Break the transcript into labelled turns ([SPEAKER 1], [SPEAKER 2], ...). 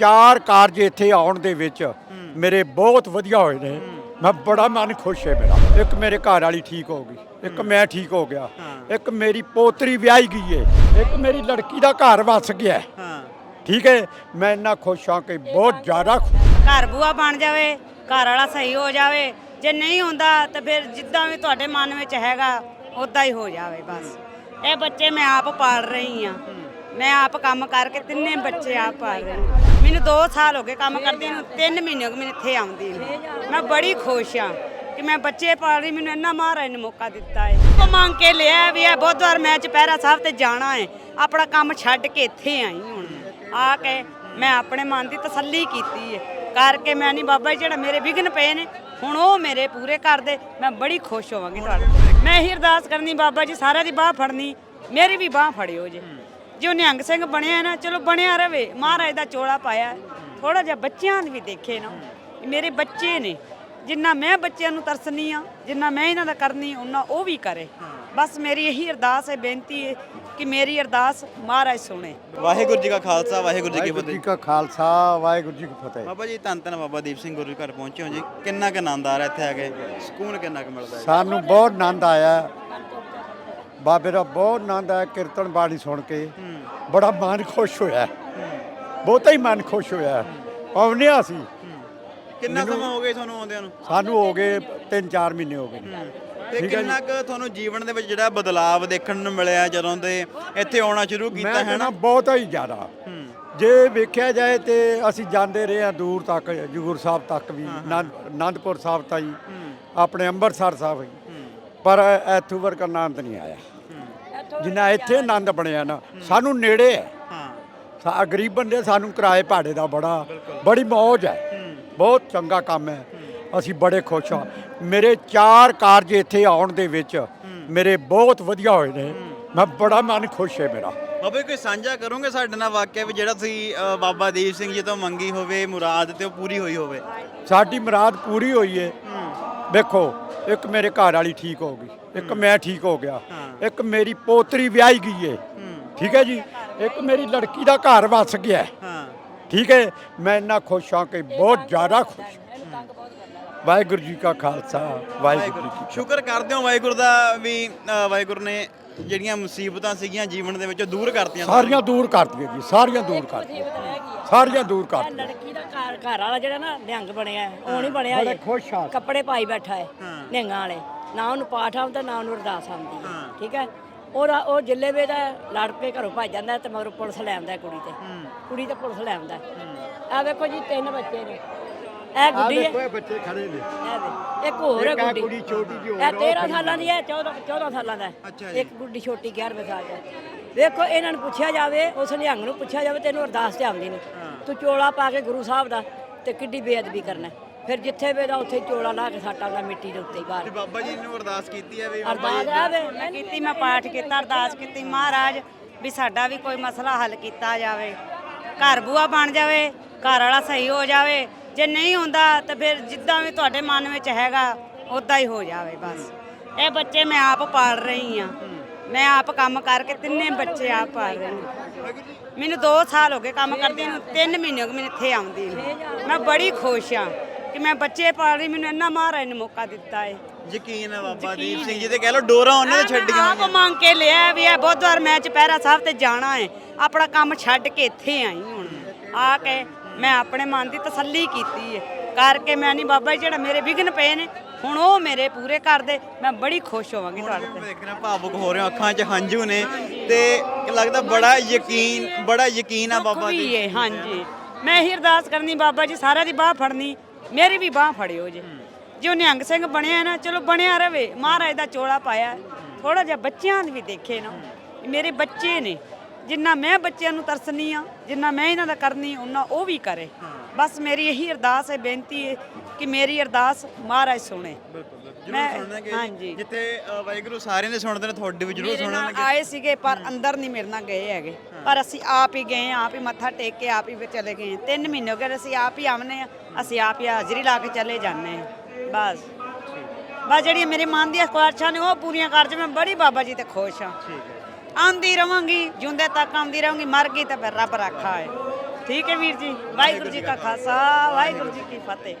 [SPEAKER 1] ਚਾਰ ਕਾਰਜ ਇੱਥੇ ਆਉਣ ਦੇ ਵਿੱਚ ਮੇਰੇ ਬਹੁਤ ਵਧੀਆ ਹੋਏ ਨੇ। ਮੈਂ ਬੜਾ ਮਨ ਖੁਸ਼ ਹੈ ਮੇਰਾ। ਇੱਕ ਮੇਰੇ ਘਰ ਵਾਲੀ ਠੀਕ ਹੋ ਗਈ ਇੱਕ ਮੈਂ ਠੀਕ ਹੋ ਗਿਆ ਇੱਕ ਮੇਰੀ ਪੋਤਰੀ ਵਿਆਹੀ ਗਈ ਹੈ ਇੱਕ ਮੇਰੀ ਲੜਕੀ ਦਾ ਘਰ ਵਸ ਗਿਆ। ਹੈ।
[SPEAKER 2] ਹਾਂ
[SPEAKER 1] ਠੀਕ ਹੈ? ਮੈਂ ਇੰਨਾ ਖੁਸ਼ ਹਾਂ ਕਿ ਬਹੁਤ ਜ਼ਿਆਦਾ
[SPEAKER 3] ਘਰ ਬੂਆ ਬਣ ਜਾਵੇ ਘਰ ਵਾਲਾ ਸਹੀ ਹੋ ਜਾਵੇ ਜੇ ਨਹੀਂ ਹੁੰਦਾ ਤਾਂ ਫਿਰ ਜਿੱਦਾਂ ਵੀ ਤੁਹਾਡੇ ਮਨ ਵਿੱਚ ਹੈਗਾ ਉਦਾਂ ਹੀ ਹੋ ਜਾਵੇ ਬਸ। ਇਹ ਬੱਚੇ ਮੈਂ ਆਪ ਪਾਲ ਰਹੀ ਆ ਮੈਂ ਆਪ ਕੰਮ ਕਰਕੇ ਤਿੰਨੇ ਬੱਚੇ ਆਪ ਪਾਲ ਰਹੀ ਹਾਂ। ਮੈਨੂੰ 2 ਸਾਲ ਹੋ ਗਏ ਕੰਮ ਕਰਦੀ ਨੂੰ 3 ਮਹੀਨੇ ਹੋ ਗਏ ਮੈਨੂੰ ਇੱਥੇ ਆਉਂਦੀ ਨੂੰ। ਮੈਂ ਬੜੀ ਖੁਸ਼ ਆ ਕਿ ਮੈਂ ਬੱਚੇ ਪਾਲ ਰਹੀ, ਮੈਨੂੰ ਇੰਨਾ ਮਹਾਰਾਜ ਨੇ ਮੌਕਾ ਦਿੱਤਾ ਹੈ। ਉਹ ਮੰਗ ਕੇ ਲਿਆ ਵੀ ਇਹ ਬੁੱਧਵਾਰ ਮੈਂ ਚੁਪਹਿਰਾ ਸਾਹਿਬ ਤੇ ਜਾਣਾ ਹੈ। ਆਪਣਾ ਕੰਮ ਛੱਡ ਕੇ ਇੱਥੇ ਆਈ ਹੁਣ ਆ ਕੇ ਮੈਂ ਆਪਣੇ ਮਨ ਦੀ ਤਸੱਲੀ ਕੀਤੀ ਹੈ। ਕਰਕੇ ਮੈਂ ਨਹੀਂ, ਬਾਬਾ ਜੀ ਜਿਹੜਾ ਮੇਰੇ ਵਿਘਨ ਪਏ ਨੇ, ਹੁਣ ਉਹ ਮੇਰੇ ਪੂਰੇ ਕਰ ਦੇ, ਮੈਂ ਬੜੀ ਖੁਸ਼ ਹੋਵਾਂਗੀ ਤੁਹਾਡੇ ਮੈਂ ਇਹੀ ਅਰਦਾਸ ਕਰਨੀ, ਬਾਬਾ ਜੀ ਸਾਰਿਆਂ ਦੀ ਬਾਹ ਫੜਨੀ, ਮੇਰੀ ਵੀ ਬਾਹ ਫੜਿਓ ਜੇ। ਜੋ ਨਿਹੰਗ ਸਿੰਘ ਬਣਿਆ ਨਾ ਚਲੋ ਬਣਿਆ ਰਵੇ। ਮਹਾਰਾਜ ਦਾ ਚੋਲਾ ਪਾਇਆ ਥੋੜਾ ਜਿਹਾ ਬੱਚਿਆਂ ਦੀ ਵੀ ਦੇਖੇ ਨਾ। ਮੇਰੇ ਬੱਚੇ ਨੇ ਜਿੰਨਾ ਮੈਂ ਬੱਚਿਆਂ ਨੂੰ ਤਰਸਨੀ ਆ ਜਿੰਨਾ ਮੈਂ ਇਹਨਾਂ ਦਾ ਕਰਨੀ ਉਹਨਾਂ ਉਹ ਵੀ ਕਰੇ। ਬਸ ਮੇਰੀ ਇਹੀ ਅਰਦਾਸ ਹੈ ਬੇਨਤੀ ਹੈ ਕਿ ਮੇਰੀ ਅਰਦਾਸ ਮਹਾਰਾਜ ਸੁਣੇ।
[SPEAKER 2] ਵਾਹਿਗੁਰੂ ਜੀ ਕਾ ਖਾਲਸਾ ਵਾਹਿਗੁਰੂ ਜੀ ਕੀ
[SPEAKER 1] ਵਾਹਿਗੁਰੂ ਜੀ
[SPEAKER 2] ਫਤਿਹ।
[SPEAKER 1] ਕਾ ਖਾਲਸਾ ਵਾਹਿਗੁਰੂ ਜੀ ਕੀ ਫਤਿਹ।
[SPEAKER 2] ਬਾਬਾ ਜੀ ਧੰਨ ਧੰਨ ਬਾਬਾ ਦੀਪ ਸਿੰਘ ਗੁਰੂ ਘਰ ਪਹੁੰਚੇ ਹੋ ਜੀ। ਕਿੰਨਾ ਕੁ ਆਨੰਦ ਆ ਰਿਹਾ ਇੱਥੇ ਆ ਕੇ। ਸਕੂਨ ਕਿੰਨਾ ਕੁ ਮਿਲਦਾ ਹੈ
[SPEAKER 1] ਸਾਨੂੰ ਬਹੁਤ ਆਨੰਦ ਆਇਆ। ਬਾਬੇ ਦਾ ਬਹੁਤ ਆਨੰਦ ਆਇਆ ਕੀਰਤਨ ਬਾਣੀ ਸੁਣ ਕੇ। ਬੜਾ ਮਨ ਖੁਸ਼ ਹੋਇਆ। ਬਹੁਤਾ ਹੀ ਮਨ ਖੁਸ਼ ਹੋਇਆ। ਆਉਂਦੇ ਹਾਂ ਅਸੀਂ।
[SPEAKER 2] ਕਿੰਨਾ ਸਮਾਂ ਹੋ ਗਿਆ ਤੁਹਾਨੂੰ ਆਉਂਦਿਆਂ ਨੂੰ?
[SPEAKER 1] ਸਾਨੂੰ ਹੋ ਗਏ 3-4 ਮਹੀਨੇ ਹੋ ਗਏ।
[SPEAKER 2] ਤੇ ਕਿੰਨਾ ਕੁ ਤੁਹਾਨੂੰ ਜੀਵਨ ਦੇ ਵਿੱਚ ਜਿਹੜਾ ਬਦਲਾਅ ਦੇਖਣ ਨੂੰ ਮਿਲਿਆ ਜਦੋਂ ਦੇ ਇੱਥੇ ਆਉਣਾ ਸ਼ੁਰੂ ਕੀਤਾ ਹੈ ਨਾ
[SPEAKER 1] ਬਹੁਤ ਹੀ ਜ਼ਿਆਦਾ। ਜੇ ਵੇਖਿਆ ਜਾਏ ਤੇ ਅਸੀਂ ਜਾਂਦੇ ਰਹੇ ਹਾਂ ਦੂਰ ਤੱਕ ਜਗੂਰ ਸਾਹਿਬ ਤੱਕ ਵੀ ਆਨੰਦ- ਆਨੰਦਪੁਰ ਸਾਹਿਬ ਤਾਈ। ਆਪਣੇ ਅੰਮ੍ਰਿਤਸਰ ਸਾਹਿਬ ਪਰ ਇੱਥੋਂ ਵਰਗਾ ਆਨੰਦ ਨਹੀਂ ਆਇਆ। ਜਿੰਨਾ ਇੱਥੇ ਆਨੰਦ ਬਣਿਆ ਨਾ ਸਾਨੂੰ ਨੇੜੇ ਹੈ
[SPEAKER 2] ਹਾਂ।
[SPEAKER 1] ਸਾ ਗਰੀਬ ਬੰਦੇ ਸਾਨੂੰ ਕਿਰਾਏ ਭਾੜੇ ਦਾ ਬੜਾ ਬੜੀ ਮੌਜ ਹੈ ਬਹੁਤ ਚੰਗਾ ਕੰਮ ਹੈ ਅਸੀਂ ਬੜੇ ਖੁਸ਼ ਹਾਂ। ਮੇਰੇ ਚਾਰ ਕਾਰਜ ਇੱਥੇ ਆਉਣ ਦੇ ਵਿੱਚ ਮੇਰੇ ਬਹੁਤ ਵਧੀਆ ਹੋਏ ਨੇ। ਮੈਂ ਬੜਾ ਮਨ ਖੁਸ਼ ਹੈ ਮੇਰਾ।
[SPEAKER 2] ਬਾਬੇ ਕੋਈ ਸਾਂਝਾ ਕਰੋਗੇ ਸਾਡੇ ਨਾਲ ਵਾਕਿਆ ਵੀ ਜਿਹੜਾ ਤੁਸੀਂ ਬਾਬਾ ਦੀਪ ਸਿੰਘ ਜੀ ਤੋਂ ਮੰਗੀ ਹੋਵੇ ਮੁਰਾਦ ਤੇ ਉਹ ਪੂਰੀ ਹੋਈ ਹੋਵੇ?
[SPEAKER 1] ਸਾਡੀ ਮੁਰਾਦ ਪੂਰੀ ਹੋਈ ਹੈ। ਵੇਖੋ ਇੱਕ ਮੇਰੇ ਘਰ ਵਾਲੀ ਠੀਕ ਹੋ ਗਈ ਇੱਕ ਮੈਂ ਠੀਕ ਹੋ ਗਿਆ ਇੱਕ ਮੇਰੀ ਪੋਤਰੀ ਵਿਆਹੀ ਗਈ ਹੈ। ਠੀਕ ਹੈ ਜੀ? ਇੱਕ ਮੇਰੀ ਲੜਕੀ ਦਾ ਘਰ ਵਸ ਗਿਆ। ਠੀਕ ਹੈ? ਮੈਂ ਇੰਨਾ ਖੁਸ਼ ਹਾਂ ਕਿ ਬਹੁਤ ਜ਼ਿਆਦਾ ਖੁਸ਼। ਵਾਹਿਗੁਰੂ ਜੀ ਕਾ ਖਾਲਸਾ ਵਾਹਿਗੁਰੂ ਜੀ ਕੀ।
[SPEAKER 2] ਸ਼ੁਕਰ ਕਰਦੇ ਹਾਂ ਵਾਹਿਗੁਰੂ ਦਾ ਵੀ ਵਾਹਿਗੁਰੂ ਨੇ ਜਿਹੜੀਆਂ ਮੁਸੀਬਤਾਂ ਸੀਗੀਆਂ ਜੀਵਨ ਦੇ ਵਿੱਚੋਂ ਦੂਰ ਕਰਤੀਆਂ
[SPEAKER 1] ਸਾਰੀਆਂ। ਦੂਰ ਕਰਤੀਆਂ ਜੀ ਸਾਰੀਆਂ ਦੂਰ ਕਰਤੀਆਂ ਸਾਰੀਆਂ ਦੂਰ ਕਰਤੀਆਂ
[SPEAKER 4] ਲੜਕੀ ਦਾ ਘਰ ਘਰ ਵਾਲਾ ਜਿਹੜਾ ਨਾ ਨਿਹੰਗ ਬਣਿਆ ਉਹ ਨਹੀਂ ਬਣਿਆ
[SPEAKER 1] ਬੜੇ। ਖੁਸ਼ ਹਾਂ।
[SPEAKER 4] ਕੱਪੜੇ ਪਾਈ ਬੈਠਾ ਹੈ। ਨਿਹੰਗਾਂ ਵਾਲੇ। ਨਾ ਉਹਨੂੰ ਪਾਠ ਆਉਂਦਾ ਨਾ ਉਹਨੂੰ ਅਰਦਾਸ ਆਉਂਦੀ ਹੈ। ਠੀਕ ਹੈ ਔਰ ਉਹ ਜਿੱਲੇ ਵੇ ਦਾ ਲੜ ਪੇ ਘਰੋਂ ਭੱਜ ਜਾਂਦਾ ਤੇ ਮਗਰ ਪੁਲਿਸ ਲੈ ਆਉਂਦਾ ਕੁੜੀ ਤੇ। ਕੁੜੀ ਤੇ ਪੁਲਿਸ ਲੈ ਆਉਂਦਾ। ਆ ਵੇਖੋ ਜੀ ਤਿੰਨ ਬੱਚੇ ਨੇ। ਇਹ ਗੁੱਡੀ ਹੈ।
[SPEAKER 1] ਦੇਖੋ ਇਹ ਬੱਚੇ ਖੜੇ ਨੇ।
[SPEAKER 4] ਇਹ ਵੇ, ਇੱਕ ਹੋਰ ਹੈ ਗੁੱਡੀ।
[SPEAKER 1] ਕੁੜੀ ਛੋਟੀ ਜਿਹੀ ਹੋਰ
[SPEAKER 4] ਇਹ
[SPEAKER 1] ਆ, ਉਹ
[SPEAKER 4] 13
[SPEAKER 1] ਖੜੀ
[SPEAKER 4] ਸਾਲਾਂ ਦੀ ਹੈ 14 14 ਸਾਲਾਂ ਦਾ। ਇੱਕ ਗੁੱਡੀ ਛੋਟੀ 11 ਸਾਲ ਦੀ। ਵੇਖੋ ਇਹਨਾਂ ਨੂੰ ਪੁੱਛਿਆ ਜਾਵੇ ਉਸ ਨਿਹੰਗ ਨੂੰ ਪੁੱਛਿਆ ਜਾਵੇ ਤੈਨੂੰ ਅਰਦਾਸ ਤੇ ਆਉਂਦੀ ਨਹੀਂ ਤੂੰ ਚੋਲਾ ਪਾ ਕੇ ਗੁਰੂ ਸਾਹਿਬ ਦਾ ਤੇ ਕਿੱਡੀ ਬੇਅਦਬੀ ਕਰਨਾ। ਫਿਰ ਜਿੱਥੇ ਵੇਦਾ ਉੱਥੇ ਚੋਲਾ ਲਾ ਕੇ ਸਾਟਾਂ ਦਾ ਮਿੱਟੀ ਦੇ ਉੱਤੇ ਹੀ ਬਾਹਰ।
[SPEAKER 2] ਤੇ ਬਾਬਾ ਜੀ ਨੂੰ ਅਰਦਾਸ ਕੀਤੀ ਹੈ ਵੀ
[SPEAKER 4] ਅਰਦਾਸ
[SPEAKER 3] ਮੈਂ ਕੀਤੀ ਮੈਂ ਪਾਠ ਕੀਤਾ ਅਰਦਾਸ ਕੀਤੀ। ਮਹਾਰਾਜ ਵੀ ਸਾਡਾ ਵੀ ਕੋਈ ਮਸਲਾ ਹੱਲ ਕੀਤਾ ਜਾਵੇ। ਘਰ ਬੂਆ ਬਣ ਜਾਵੇ ਘਰ ਵਾਲਾ ਸਹੀ ਹੋ ਜਾਵੇ। ਜੇ ਨਹੀਂ ਹੁੰਦਾ ਤਾਂ ਫਿਰ ਜਿੱਦਾਂ ਵੀ ਤੁਹਾਡੇ ਮਨ ਵਿੱਚ ਹੈਗਾ ਉਦਾਂ ਹੀ ਹੋ ਜਾਵੇ ਬਸ। ਇਹ ਬੱਚੇ ਮੈਂ ਆਪ ਪਾਲ ਰਹੀ ਆ ਮੈਂ ਆਪ ਕੰਮ ਕਰਕੇ ਤਿੰਨੇ ਬੱਚੇ ਆਪ ਪਾਲ ਰਹੀ ਹਾਂ ਮੈਨੂੰ 2 ਸਾਲ ਹੋ ਗਏ ਕੰਮ ਕਰਦੀ ਨੂੰ 3 ਮਹੀਨੇ ਹੋ ਗਏ ਮੈਨੂੰ ਇੱਥੇ ਆਉਂਦੀ ਨੂੰ। ਮੈਂ ਬੜੀ ਖੁਸ਼ ਆ ਕਿ ਮੈਂ ਬੱਚੇ ਪਾਲ ਰਹੀ ਮੈਨੂੰ ਇੰਨਾ ਮਹਾਰਾਜ ਨੇ ਮੌਕਾ ਦਿੱਤਾ ਹੈ
[SPEAKER 2] ਯਕੀਨ ਹੈ ਬਾਬਾ ਦੀਪ ਸਿੰਘ ਜੀ ਤੇ ਕਹਿ ਲੋ ਡੋਰਾ ਉਹਨੇ ਤੇ ਛੱਡੀਆਂ
[SPEAKER 3] ਆਪ ਮੰਗ ਕੇ ਲਿਆ ਵੀ ਇਹ ਬੁੱਧਵਾਰ ਮੈਂ ਚੁਪਹਿਰਾ ਸਾਹਿਬ ਤੇ ਜਾਣਾ ਹੈ ਆਪਣਾ ਕੰਮ ਛੱਡ ਕੇ ਇੱਥੇ ਆਈ ਹੁਣ ਆ ਕੇ ਮੈਂ ਆਪਣੇ ਮਨ ਦੀ ਤਸੱਲੀ ਕੀਤੀ ਹੈ ਕਰਕੇ ਮੈਂ ਨਹੀਂ ਬਾਬਾ ਜੀ ਜਿਹੜਾ ਮੇਰੇ ਵਿਘਨ ਪਏ ਨੇ ਹੁਣ ਉਹ ਮੇਰੇ ਪੂਰੇ ਕਰ ਦੇ। ਮੈਂ ਬੜੀ ਖੁਸ਼ ਹੋਵਾਂਗੀ ਤੁਹਾਡੇ ਤੇ।
[SPEAKER 2] ਦੇਖਣਾ ਭਾਵੁਕ ਹੋ ਰਹੇ ਹੋ ਅੱਖਾਂ 'ਚ ਹੰਝੂ ਨੇ। ਤੇ ਲੱਗਦਾ ਬੜਾ ਯਕੀਨ ਬੜਾ ਯਕੀਨ ਆ ਬਾਬਾ
[SPEAKER 3] ਵੀ ਹੈ ਹਾਂਜੀ। ਮੈਂ ਇਹੀ ਅਰਦਾਸ ਕਰਨੀ ਬਾਬਾ ਜੀ ਸਾਰਿਆਂ ਦੀ ਬਾਹ ਫੜਨੀ। ਮੇਰੀ ਵੀ ਬਾਹ ਫੜਿਓ ਜੀ। ਜੋ ਨਿਹੰਗ ਸਿੰਘ ਬਣਿਆ ਨਾ ਚਲੋ ਬਣਿਆ ਰਵੇ। ਮਹਾਰਾਜ ਦਾ ਚੋਲਾ ਪਾਇਆ। ਥੋੜਾ ਜਿਹਾ ਬੱਚਿਆਂ ਦੀ ਵੀ ਦੇਖੇ ਨਾ। ਮੇਰੇ ਬੱਚੇ ਨੇ ਜਿੰਨਾ ਮੈਂ ਬੱਚਿਆਂ ਨੂੰ ਤਰਸਨੀ ਆ ਜਿੰਨਾ ਮੈਂ ਇਹਨਾਂ ਦਾ ਕਰਨੀ ਉਹਨਾਂ ਉਹ ਵੀ ਕਰੇ। ਬਸ ਮੇਰੀ ਇਹੀ ਅਰਦਾਸ ਹੈ ਬੇਨਤੀ ਹੈ ਕਿ ਮੇਰੀ ਅਰਦਾਸ ਮਹਾਰਾਜ ਸੁਣੇ। ਮੈਂ- ਹਾਂਜੀ।
[SPEAKER 2] ਜਿੱਥੇ ਵਾਹਿਗੁਰੂ ਸਾਰਿਆਂ ਦੇ ਸੁਣਦੇ ਨੇ ਤੁਹਾਡੇ ਵੀ ਜਰੂਰ ਸੁਣਨਗੇ।
[SPEAKER 3] ਆਏ ਸੀਗੇ ਪਰ ਅੰਦਰ ਨਹੀਂ ਮੇਰੇ ਨਾਲ ਗਏ ਹੈਗੇ। ਪਰ ਅਸੀਂ ਆਪ ਹੀ ਗਏ ਆਪ ਹੀ ਮੱਥਾ ਟੇਕ ਕੇ ਆਪ ਹੀ ਚਲੇ ਗਏ ਤਿੰਨ ਮਹੀਨੇ ਹੋ ਗਏ ਅਸੀਂ ਆਪ ਹੀ ਆਵਨੇ ਆ ਅਸੀਂ ਆਪ ਹੀ ਹਾਜ਼ਰੀ ਲਾ ਕੇ ਚਲੇ ਜਾਂਦੇ ਆ ਬਸ। ਬਸ ਜਿਹੜੀਆਂ ਮੇਰੇ ਮਨ ਦੀਆਂ ਖੁਆਇਸ਼ਾਂ ਨੇ ਉਹ ਪੂਰੀਆਂ ਕਰ ਚ ਮੈਂ ਬੜੀ ਬਾਬਾ ਜੀ ਤੇ ਖੁਸ਼ ਹਾਂ। ਆਂਦੀ ਰਵਾਂਗੀ ਜਿਉਂਦੇ ਤੱਕ ਆਉਂਦੀ ਰਹਾਂਗੀ ਮਰ ਗਈ ਤਾਂ ਫਿਰ ਰੱਬ ਰਾਖਾ ਹੈ। ਠੀਕ ਹੈ ਵੀਰ ਜੀ ਵਾਹਿਗੁਰੂ ਜੀ ਕਾ ਖਾਲਸਾ ਵਾਹਿਗੁਰੂ ਜੀ ਕੀ ਫਤਿਹ।